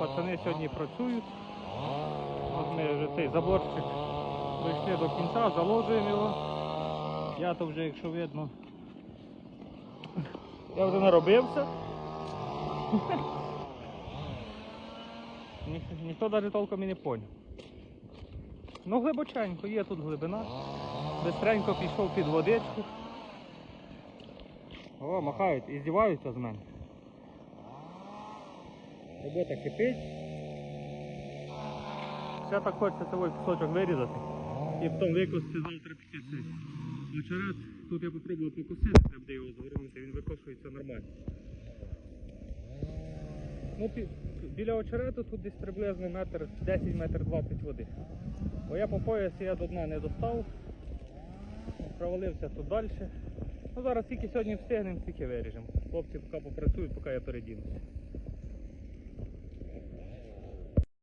пацани сьогодні працюють. От ми вже цей заборчик прийшли до кінця, заложуємо його. Я то вже, якщо видно, я вже наробився. Ні, ніхто навіть толком і не поняв. Ну глибоченько, є тут глибина. Бистренько пішов під водичку. О, махають і здіваються з мене. Робота кипить. Ще так хочеться цей кусочок вирізати і потім викосити завтра піти цей. Очерет, тут я попробую покосити, треба буде його згорнути, він викошується нормально. Ну, біля очерету тут десь приблизно метр 10 метр 20 води. Бо я по поясі я до дна не достав, провалився тут далі. Ну зараз тільки сьогодні встигнемо, тільки виріжемо. Хлопці поки попрацюють, поки я передінуся.